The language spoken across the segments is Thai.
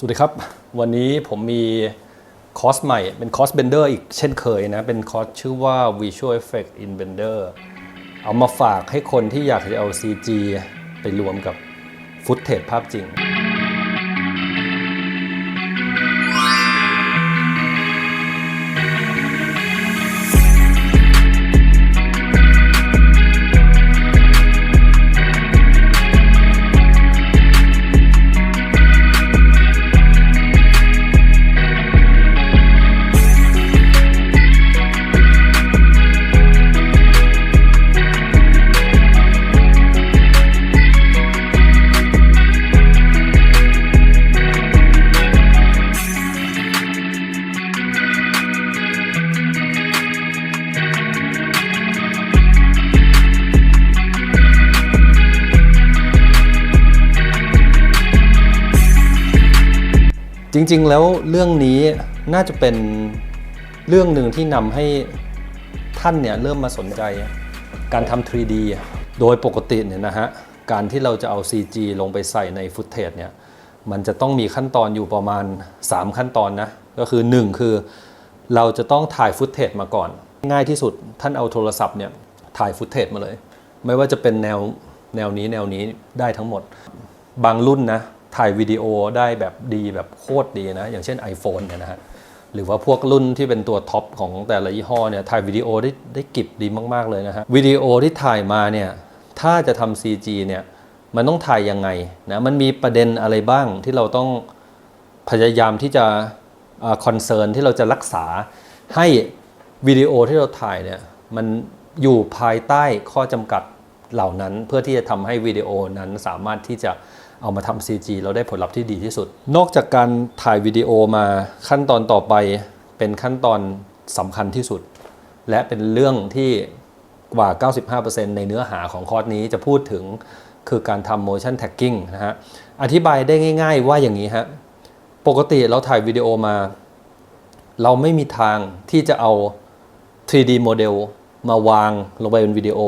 สวัสดีครับ วันนี้ผมมีคอร์สใหม่เป็นคอร์สเบนเดอร์อีกเช่นเคยนะ เป็นคอร์สชื่อว่า Visual Effect in Blender เอามาฝากให้คนที่อยากจะเอา CG ไปรวมกับฟุตเทจภาพจริง ริง ๆ แล้วเรื่องนี้น่าจะเป็นเรื่องหนึ่งที่นำให้ท่านเนี่ยเริ่มมาสนใจการทำ 3D โดยปกติเนี่ยนะฮะ การที่เราจะเอา CG ลงไปใส่ในฟุตเทจเนี่ย มันจะต้องมีขั้นตอนอยู่ประมาณ 3 ขั้นตอนนะ ก็คือ 1 คือเราจะต้องถ่ายฟุตเทจมาก่อน ง่ายที่สุดท่านเอาโทรศัพท์เนี่ยถ่ายฟุตเทจมาเลย ไม่ว่าจะเป็นแนวแนวนี้แนวนี้ได้ทั้งหมด บางรุ่นนะ ถ่ายวิดีโอได้แบบดีแบบโคตรดีนะ อย่างเช่น iPhone เนี่ยนะฮะหรือว่าพวกรุ่นที่เป็นตัวท็อปของแต่ละยี่ห้อเนี่ยถ่ายวิดีโอได้ได้กิบดีมาก ๆ เลยนะฮะวิดีโอที่ถ่ายมาเนี่ยถ้าจะทำ CG เนี่ยมันต้องถ่ายยังไงนะมันมีประเด็นอะไรบ้างที่เราต้องพยายามที่จะคอนเซิร์นที่เราจะรักษาให้วิดีโอที่เราถ่ายเนี่ยมันอยู่ภายใต้ข้อจำกัดเหล่านั้น เพื่อที่จะทำให้วิดีโอนั้นสามารถที่จะ เอามาทำ CG เราได้ผลลัพธ์ที่ดีที่สุด นอกจากการถ่ายวิดีโอมาขั้นตอนต่อไปเป็นขั้นตอนสำคัญที่สุด และเป็นเรื่องที่กว่า 95%ในเนื้อหาของคอร์สนี้จะพูดถึงคือการทำ motion tagging นะฮะ อธิบายได้ง่าย ๆ ว่าอย่างนี้ฮะ ปกติเราถ่ายวิดีโอมา เราไม่มีทางที่จะเอา 3D โมเดลมาวางลงไปเป็นวิดีโอ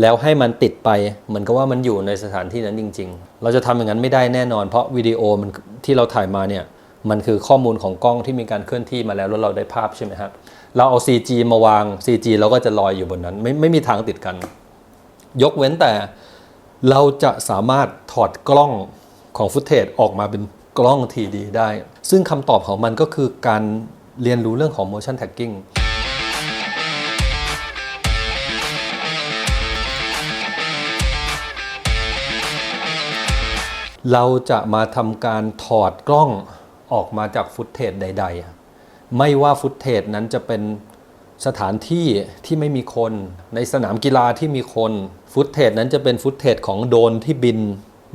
แล้วให้มันติดไปเหมือนกับว่ามันอยู่ในสถานที่นั้นจริง ๆ เราจะทำอย่างนั้นไม่ได้แน่นอน เพราะวิดีโอมันที่เราถ่ายมาเนี่ยมันคือข้อมูลของกล้องที่มีการเคลื่อนที่มาแล้วแล้วเราได้ภาพใช่ไหมครับเราเอา CG มาวาง CG เราก็จะลอยอยู่บนนั้น ไม่ไม่มีทางติดกัน ยกเว้นแต่เราจะสามารถถอดกล้องของฟุตเทจออกมาเป็นกล้อง 3D ได้ ซึ่งคำตอบของมันก็คือการเรียนรู้เรื่องของ motion tagging เราจะมาทำการถอดกล้องออกมาจากฟุตเทจใด ๆ ไม่ว่าฟุตเทจนั้นจะเป็นสถานที่ที่ไม่มีคน ในสนามกีฬาที่มีคน ฟุตเทจนั้นจะเป็นฟุตเทจของโดนที่บิน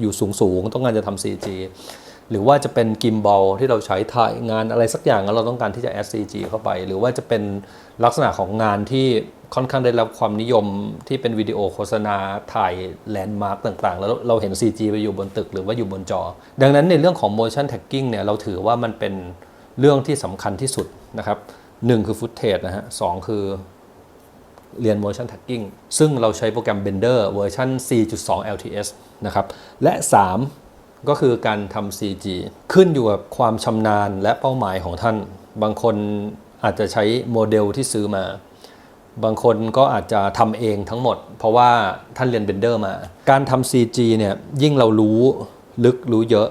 อยู่สูงๆ ต้องการจะทำ CG หรือว่าจะเป็นกิมบอลที่เราใช้ถ่ายงานอะไรสักอย่างแล้วเราต้องการที่จะ add CG เข้าไป หรือว่าจะเป็นลักษณะของงานที่ค่อนข้างได้รับความนิยมที่เป็นวิดีโอโฆษณาถ่ายแลนด์มาร์กต่างๆ แล้วเราเห็น CG ไปอยู่บนตึกหรือว่าอยู่บนจอ ดังนั้นในเรื่องของ motion tagging เนี่ยเราถือว่ามันเป็นเรื่องที่สำคัญที่สุดนะครับหนึ่งคือฟุตเทจนะฮะสองคือเรียน motion tagging ซึ่งเราใช้โปรแกรม Blender เวอร์ชัน4.2 LTS นะครับ และ 3 ก็คือการทำ CG ขึ้นอยู่กับความชำนาญและเป้าหมายของท่าน บางคนอาจจะใช้โมเดลที่ซื้อมา บางคนก็อาจจะทำเองทั้งหมด เพราะว่าท่านเรียนเบนเดอร์มา การทำ CG เนี่ยยิ่งเรารู้ลึกรู้เยอะ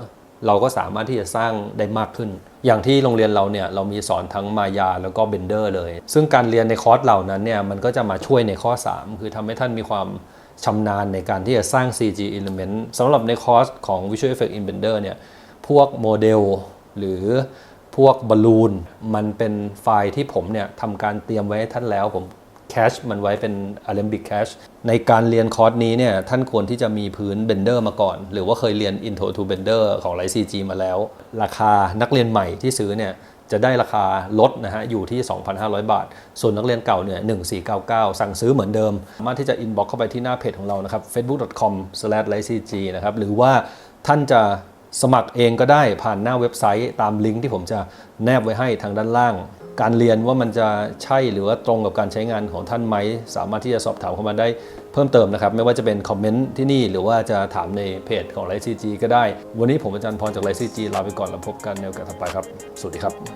เราก็สามารถที่จะสร้างได้มากขึ้น อย่างที่โรงเรียนเราเนี่ยเรามีสอนทั้งมายาแล้วก็เบนเดอร์เลย ซึ่งการเรียนในคอร์สเหล่านั้นเนี่ยมันก็จะมาช่วยในข้อ 3 คือทำให้ท่านมีความ ชำนาญในการที่จะสร้าง CG element สำหรับในคอร์สของ Visual Effect in Blender เนี่ย พวกโมเดลหรือพวกบอลลูนมันเป็นไฟล์ที่ผมเนี่ยทำการเตรียมไว้ให้ท่านแล้วผมแคชมันไว้เป็น Alembic Cache ในการเรียนคอร์สนี้เนี่ยท่านควรที่จะมีพื้น Blender มาก่อน หรือว่าเคยเรียน Intro to Blender ของ l i c g มาแล้ว ราคานักเรียนใหม่ที่ซื้อเนี่ย จะได้ราคาลดนะฮะอยู่ที่ 2,500 บาท ส่วนนักเรียนเก่าเนี่ย1499 สั่งซื้อเหมือนเดิม สามารถที่จะอินบ็อกเข้าไปที่หน้าเพจของเรานะครับ facebook.com/licg นะครับหรือว่าท่านจะสมัครเองก็ได้ผ่านหน้าเว็บไซต์ตามลิงก์ที่ผมจะแนบไว้ให้ทางด้านล่าง การเรียนว่ามันจะใช่หรือว่าตรงกับการใช้งานของท่านไหม สามารถที่จะสอบถามเข้ามาได้เพิ่มเติมนะครับ ไม่ว่าจะเป็นคอมเมนต์ที่นี่ หรือว่าจะถามในเพจของไลซีจีก็ได้ วันนี้ผมอาจารย์พรจากไลซีจีลาไปก่อนแล้วพบกันในโอกาสต่อไปครับ สวัสดีครับ